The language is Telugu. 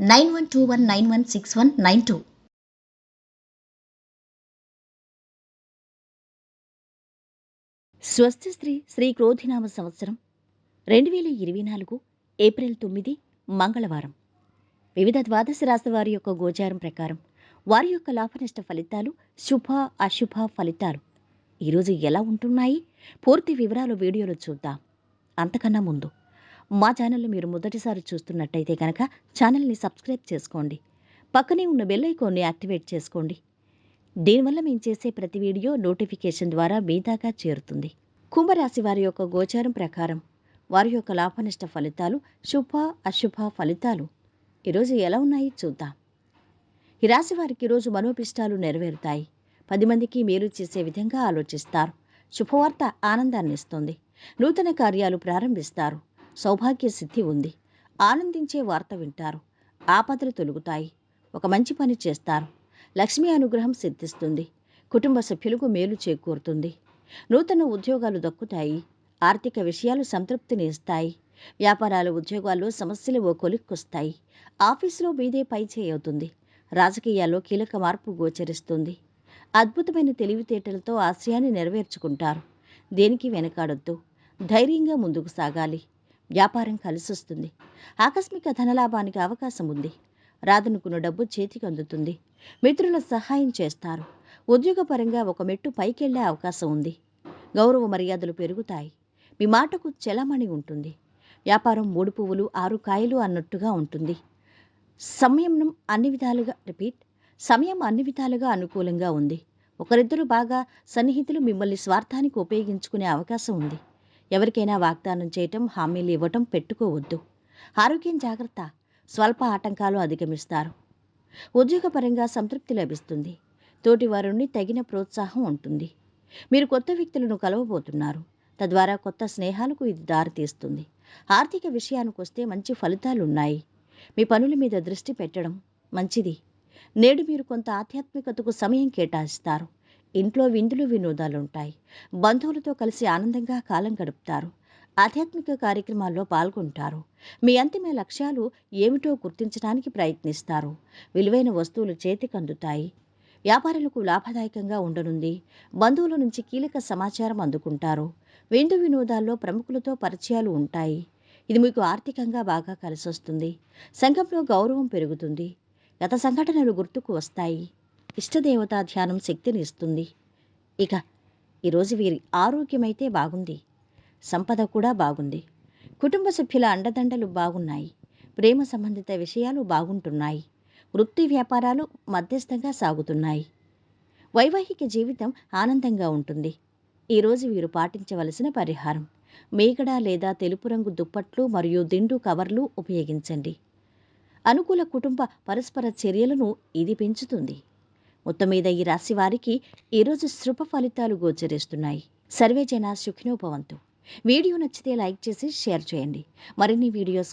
nine one two one nine one six one nine two. స్వస్తి స్త్రీ శ్రీ క్రోధినామ సంవత్సరం రెండు వేల ఇరవై నాలుగు ఏప్రిల్ తొమ్మిది మంగళవారం. వివిధ ద్వాదశ రాశి వారి యొక్క గోచారం ప్రకారం వారి యొక్క లాభనష్ట ఫలితాలు శుభ అశుభ ఫలితాలు. ఈరోజు ఎలా ఉంటున్నాయి? పూర్తి వివరాలు వీడియోలో చూద్దాం. అంతకన్నా ముందు మా ఛానల్ని మీరు మొదటిసారి చూస్తున్నట్టయితే కనుక ఛానల్ని సబ్స్క్రైబ్ చేసుకోండి. పక్కనే ఉన్న బెల్ ఐకాన్ని యాక్టివేట్ చేసుకోండి. దీనివల్ల మేము చేసే ప్రతి వీడియో నోటిఫికేషన్ ద్వారా మీ దాకా చేరుతుంది. కుంభరాశి వారి యొక్క గోచారం ప్రకారం వారి యొక్క లాభనష్ట ఫలితాలు శుభ అశుభ ఫలితాలు ఈరోజు ఎలా ఉన్నాయి చూద్దాం. ఈ రాశి వారికి ఈరోజు మనోపిష్టాలు నెరవేరుతాయి. పది మందికి మీరు చేసే విధంగా ఆలోచిస్తారు. శుభవార్త ఆనందాన్ని ఇస్తుంది. నూతన కార్యాలు ప్రారంభిస్తారు. సౌభాగ్య సిద్ధి ఉంది. ఆనందించే వార్త వింటారు. ఆపదలు తొలుగుతాయి. ఒక మంచి పని చేస్తారు. లక్ష్మీ అనుగ్రహం సిద్ధిస్తుంది. కుటుంబ సభ్యులకు మేలు చేకూరుతుంది. నూతన ఉద్యోగాలు దక్కుతాయి. ఆర్థిక విషయాలు సంతృప్తిని ఇస్తాయి. వ్యాపారాలు ఉద్యోగాల్లో సమస్యలు ఓ కొలిక్కొస్తాయి. ఆఫీసులో మీదే పై చేయవుతుంది రాజకీయాల్లో కీలక మార్పు గోచరిస్తుంది. అద్భుతమైన తెలివితేటలతో ఆశయాన్ని నెరవేర్చుకుంటారు. దేనికి వెనకాడొద్దు. ధైర్యంగా ముందుకు సాగాలి. వ్యాపారం కలిసొస్తుంది. ఆకస్మిక ధనలాభానికి అవకాశం ఉంది రాదనుకున్న డబ్బు చేతికి అందుతుంది. మిత్రుల సహాయం చేస్తారు. ఉద్యోగపరంగా ఒక మెట్టు పైకెళ్ళే అవకాశం ఉంది గౌరవ మర్యాదలు పెరుగుతాయి. మీ మాటకు చెలమణి ఉంటుంది. వ్యాపారం మూడు పువ్వులు ఆరు కాయలు అన్నట్టుగా ఉంటుంది. సమయం అన్ని విధాలుగా రిపీట్ సమయం అన్ని విధాలుగా అనుకూలంగా ఉంది. ఒకరిద్దరు బాగా సన్నిహితులు మిమ్మల్ని స్వార్థానికి ఉపయోగించుకునే అవకాశం ఉంది ఎవరికైనా వాగ్దానం చేయటం హామీలు ఇవ్వటం పెట్టుకోవద్దు. ఆరోగ్యం జాగ్రత్త. స్వల్ప ఆటంకాలు అధిగమిస్తారు. ఉద్యోగపరంగా సంతృప్తి లభిస్తుంది. తోటి వారిని తగిన ప్రోత్సాహం ఉంటుంది. మీరు కొత్త వ్యక్తులను కలవబోతున్నారు. తద్వారా కొత్త స్నేహాలకు ఇది దారితీస్తుంది. ఆర్థిక విషయానికి వస్తే మంచి ఫలితాలున్నాయి. మీ పనుల మీద దృష్టి పెట్టడం మంచిది. నేడు మీరు కొంత ఆధ్యాత్మికతకు సమయం కేటాయిస్తారు. ఇంట్లో విందులు వినోదాలు ఉంటాయి బంధువులతో కలిసి ఆనందంగా కాలం గడుపుతారు. ఆధ్యాత్మిక కార్యక్రమాల్లో పాల్గొంటారు. మీ అంతిమ లక్ష్యాలు ఏమిటో గుర్తించడానికి ప్రయత్నిస్తారు. విలువైన వస్తువులు చేతికి అందుతాయి వ్యాపారులకు లాభదాయకంగా ఉండనుంది. బంధువుల నుంచి కీలక సమాచారం అందుకుంటారు. విందు వినోదాల్లో ప్రముఖులతో పరిచయాలు ఉంటాయి. ఇది మీకు ఆర్థికంగా బాగా కలిసొస్తుంది. సంఘంలో గౌరవం పెరుగుతుంది. గత సంఘటనలు గుర్తుకు వస్తాయి. ఇష్టదేవతా ధ్యానం శక్తిని ఇస్తుంది. ఇక ఈరోజు వీరి ఆరోగ్యమైతే బాగుంది. సంపద కూడా బాగుంది. కుటుంబ సభ్యుల అండదండలు బాగున్నాయి. ప్రేమ సంబంధిత విషయాలు బాగుంటున్నాయి. వృత్తి వ్యాపారాలు మధ్యస్థంగా సాగుతున్నాయి. వైవాహిక జీవితం ఆనందంగా ఉంటుంది. ఈరోజు వీరు పాటించవలసిన పరిహారం. మేగడ లేదా తెలుపు రంగు దుప్పట్లు మరియు దిండు కవర్లు ఉపయోగించండి. అనుకూల కుటుంబ పరస్పర చర్యలను ఇది పెంచుతుంది. మొత్తం మీద ఈ రాశి వారికి ఈరోజు శుభ ఫలితాలు గోచరిస్తున్నాయి. సర్వే జన సుఖినోభవంతు వీడియో నచ్చితే లైక్ చేసి షేర్ చేయండి. మరిన్ని వీడియోస్